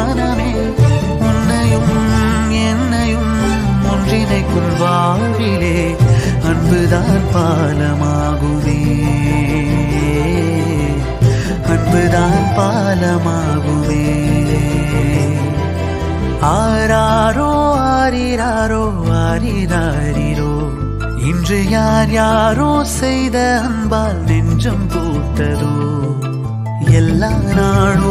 மனமே உன்னையும் என்னையும் ஒன்றிணைக்கும் வாழ்விலே அன்புதான் பாலமாகுமே. அன்புதான் பாலமாகுமே. ஆராரோ ஆரிராரோ ஆரிராரிரோ. இன்று யார் யாரோ செய்த அன்பால் நெஞ்சம் பூத்ததோ. எல்லா நாளும்